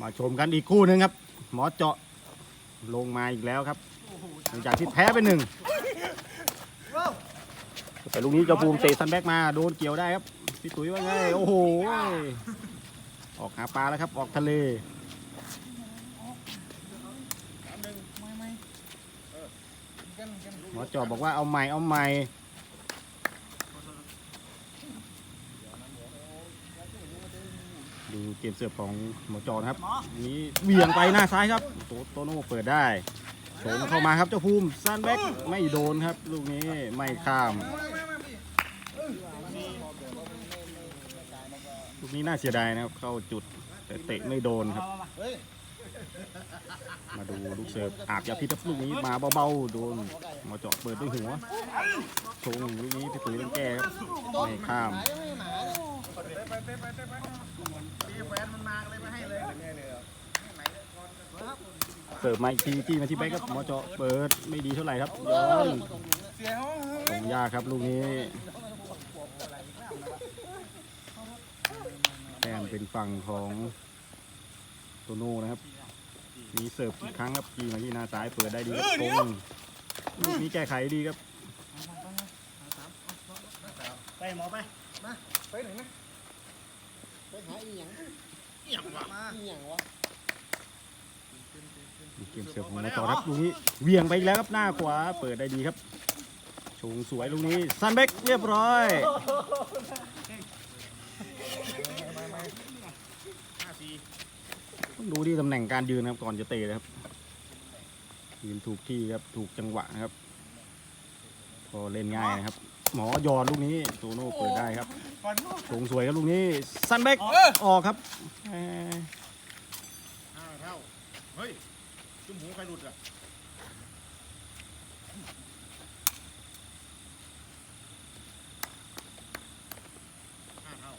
มาชมกันอีกคู่หนึ่งครับ หมอเจาะลงมาอีกแล้วครับหลังจากที่แพ้ไปหนึ่งแต่ลูกนี้เจะภูมิเตะซันแบ็กมาโดนเกี่ยวได้ครับพี่ตุ๋ยว่าไงโอ้โหออกหาปลาแล้วครับ ออกทะเลหมอจอบอกว่าเอาใหม่เอาใหม่ ดูเกมเสิร์ฟของหมอจอนะครับนี้เหวี่ยงไปหน้าซ้ายครับโตโตโน่เปิดได้โฉมเข้ามาครับเจ้าภูมิซันแบ็กไม่โดนครับ ลูกนี้ไม่ข้ามลูกนี้น่าเสียดายนะครับ เข้าจุดแต่เตะไม่โดนครับ มาดูลูกเสิร์ฟอาบยาพิษครับลูกนี้มาเบาๆโดนหมอเจาะเปิดด้วยหัวชงลูกนี้พี่ตุ๋ยต้องแก้ครับไม่ข้าม เสิร์ฟมาอีกทีที่มาที่แบ็คครับหมอเจาะเปิดไม่ดีเท่าไหร่ครับย้อนลงยากครับลูกนี้แต้มเป็นฝั่งของโตโน่นะครับมีเสิร์ฟอีกครั้งครับกีมาที่หน้าซ้ายเปิดได้ดีครับตรงลูกนี้แก้ไขดีครับไปหมอไปมาไปไหนนะ หาอีหยังอีหยังวะอีหยังวะมีเกมเสิร์ฟของมาต่อครับลูกนี้เหวี่ยงไปอีกแล้วครับหน้าขวาเปิดได้ดีครับชงสวยลูกนี้ซันเบกเรียบร้อยห้าสี่ต้องดูที่ตำแหน่งการยืนนะครับก่อนจะเตะนะครับยืนถูกที่ครับถูกจังหวะนะครับ พอเล่นง่ายนะครับ หมอยอดลูกนี้โตโน่เปิดได้ครับก่อนชงสวยครับลูกนี้ซันเบกออกครับเอ่อห้าเท่าเฮ้ยจุ่มหูใครหลุดอะห้าเท่า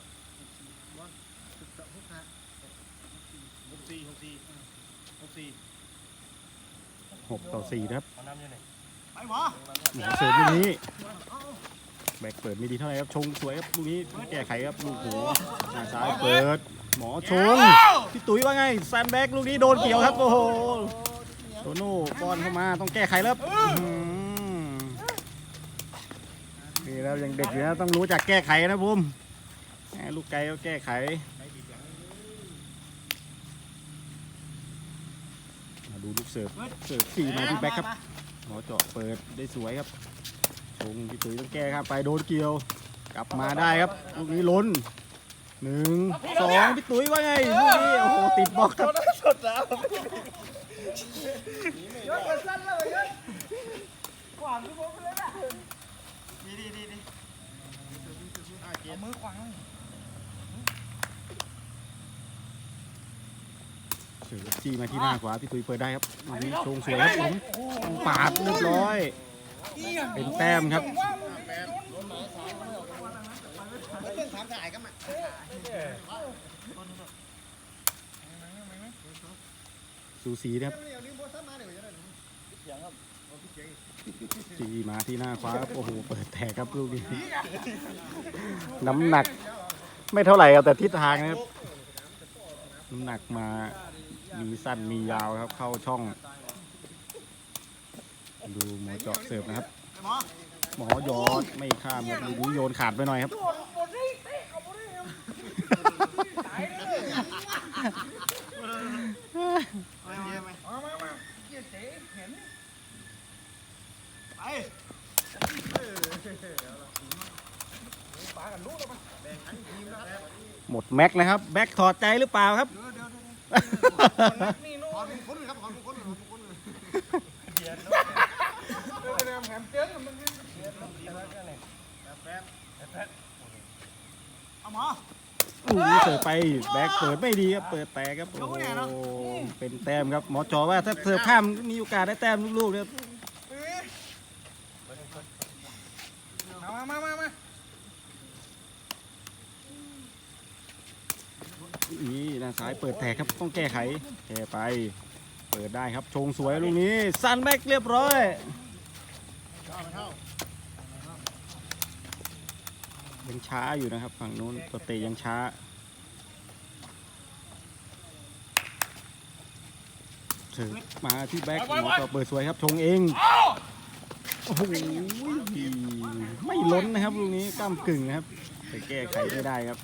หกสี่หกสี่หกสี่หกต่อสี่นะครับเอาน้ำยังไงไปหมอหมอเสิร์ฟลูกนี้ แบกเปิดไม่ดีเท่าไหร่ครับชงสวยครับลูกนี้แก้ไขครับลูกหัวหน้าซ้ายเปิด หมอชงพี่ตุ๋ยว่าไงแซนแบกลูกนี้โดนเกี่ยวครับโอ้โหโตโน่ป้อนเข้ามาต้องแก้ไขแล้วครับอื้อหือนี่แล้วยังเด็กอยู่นะต้องรู้จักแก้ไขนะภูมิแหมลูกไก่ก็แก้ไขมาดูลูกเสิร์ฟเสิร์ฟสี่มาที่แบ็คครับหมอเจาะเปิดได้สวยครับ ชงพี่ตุ๋ยต้องแก้ครับไปโดนเกี่ยว กลับมาได้ครับลูกนี้ล้นหนึ่งสองพี่ตุ๋ยว่าไงลูกนี้โอ้โหติดบล็อกครับสดแล้วยกสั้นเลยยกขวางทุกคนเลยนะดีดีดีดีเอามือขวางเสือจี้มาที่หน้าขวาพี่ตุ๋ยเปิดได้ครับลูกนี้ชงสวยครับผมปาดเรียบร้อย เป็นแต้มครับสูสีนะครับจีมาที่หน้าขวาโอ้โหเปิดแตกครับลูกนี้น้ำหนัก ไม่เท่าไหร่ครับแต่ทิศทางนะครับน้ำหนักมามีสั้นมียาวครับ เข้าช่อง ดูหมอเจาะเสิร์ฟนะครับ หมอยอดไม่ข้ามครับลูโยนขาดไปหน่อยครับ หมดแม็กนะครับแบ็คถอดใจหรือเปล่าครับ ขอทุกคนเลยครับขอทุกคนเลยขอทุกคนเลย แถมเตี้ยมันเอาหมออู้ยเสิร์ฟไปแบ็คเปิดไม่ดีครับเปิดแตกครับโอ้โหเป็นแต้มครับหมอจอว่าถ้าเสิร์ฟข้ามมีโอกาสได้แต้มลูกๆครับมามามามานี่ด้านซ้ายเปิดแตกครับต้องแก้ไขแก้ไป เปิดได้ครับชงสวยลูกนี้ซันแบ็กเรียบร้อย ยังช้าอยู่นะครับ ฝั่งนู้นตัวเตะยังช้าเสิร์ฟมาที่แบ็คหมอก็เปิดสวยครับชงเอง โอ้โหไม่ล้นนะครับลูกนี้ก้ามกึ่งนะครับแต่แก้ไขไม่ได้ครับ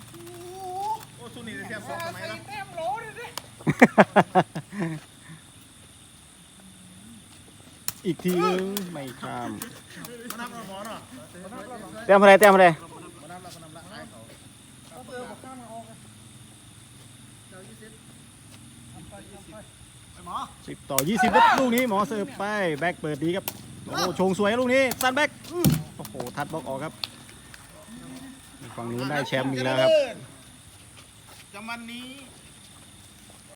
โอ้สุนีเสียบสองสมัยแล้วแต้มโหลดิดิอีกทีนึงไม่ข้ามมานับหมอ เนาะเต็มอะไรเต็มอะไรมานับแล้วมานับแล้วไอ้เขาเอาเจอบอกข้ามาเจ้ายี่สิบไอ้หมอสิบต่อยี่สิบรับลูกนี้หมอเสิร์ฟไปแบ็คเปิดดีครับโอ้โหชงสวยลูกนี้ซันแบ็คอื้อโอ้โหทัดบล็อกออกครับฝั่งนู้นได้แชมป์อีกแล้วครับจะมันนี้